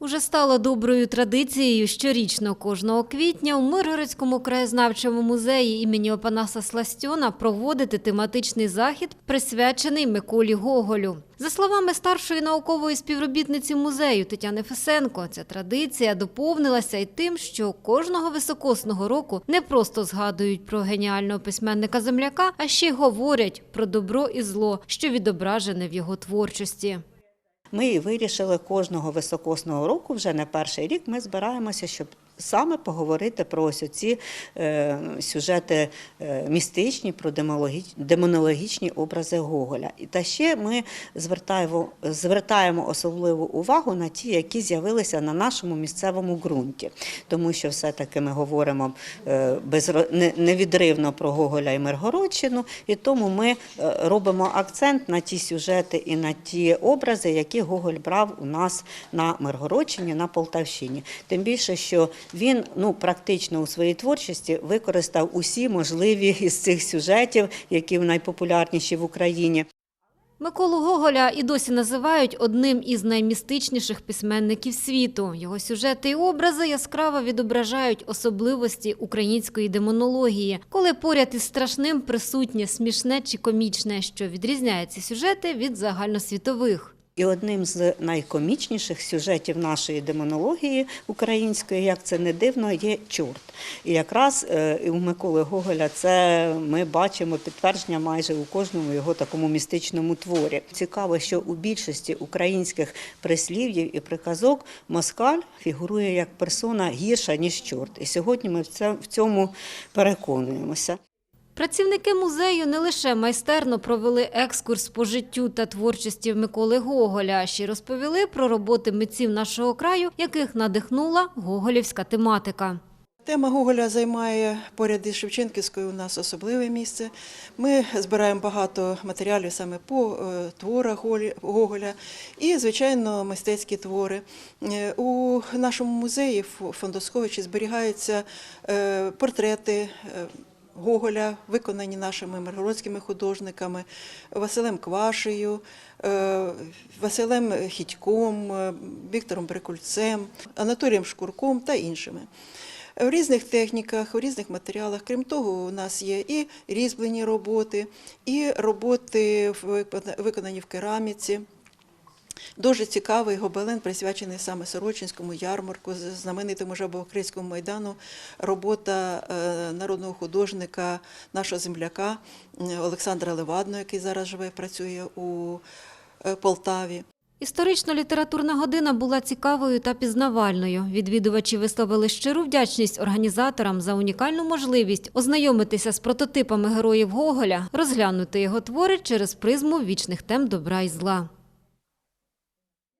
Уже стало доброю традицією щорічно кожного квітня у Миргородському краєзнавчому музеї імені Опанаса Сластьона проводити тематичний захід, присвячений Миколі Гоголю. За словами старшої наукової співробітниці музею Тетяни Фесенко, ця традиція доповнилася й тим, що кожного високосного року не просто згадують про геніального письменника земляка, а ще й говорять про добро і зло, що відображене в його творчості. Ми вирішили кожного високосного року, вже не перший рік, ми збираємося, щоб саме поговорити про ось ці е, сюжети е, містичні, про демонологічні образи Гоголя. І та ще ми звертаємо, звертаємо особливу увагу на ті, які з'явилися на нашому місцевому ґрунті, тому що все-таки ми говоримо е, не- невідривно про Гоголя і Миргородщину, і тому ми робимо акцент на ті сюжети і на ті образи, які Гоголь брав у нас на Миргородщині, на Полтавщині. Тим більше, що він ну практично у своїй творчості використав усі можливі із цих сюжетів, які найпопулярніші в Україні. Миколу Гоголя і досі називають одним із наймістичніших письменників світу. Його сюжети і образи яскраво відображають особливості української демонології, коли поряд із страшним присутнє смішне чи комічне, що відрізняє ці сюжети від загальносвітових. І одним з найкомічніших сюжетів нашої демонології української, як це не дивно, є чорт. І якраз е, у Миколи Гоголя це ми бачимо підтвердження майже у кожному його такому містичному творі. Цікаво, що у більшості українських прислів'їв і приказок москаль фігурує як персона гірша ніж чорт. І сьогодні ми в цьому переконуємося. Працівники музею не лише майстерно провели екскурс по життю та творчості Миколи Гоголя, а ще розповіли про роботи митців нашого краю, яких надихнула гоголівська тематика. Тема Гоголя займає поряд із Шевченківською у нас особливе місце. Ми збираємо багато матеріалів саме по е, творах Гоголя і, звичайно, мистецькі твори. Е, У нашому музеї в фондосховищі зберігаються е, портрети. Гоголя, виконані нашими миргородськими художниками, Василем Квашею, е, Василем Хітьком, е, Віктором Брикульцем, Анатолієм Шкурком та іншими. В різних техніках, у різних матеріалах. Крім того, у нас є і різьблені роботи, і роботи виконані в кераміці. Дуже цікавий гобелен, присвячений саме Сорочинському ярмарку, знаменитому Жабокрицькому майдану. Робота е, народного художника, нашого земляка Олександра Левадного, який зараз живе, працює у е, Полтаві. Історично-літературна година була цікавою та пізнавальною. Відвідувачі висловили щиру вдячність організаторам за унікальну можливість ознайомитися з прототипами героїв Гоголя, розглянути його твори через призму вічних тем добра і зла.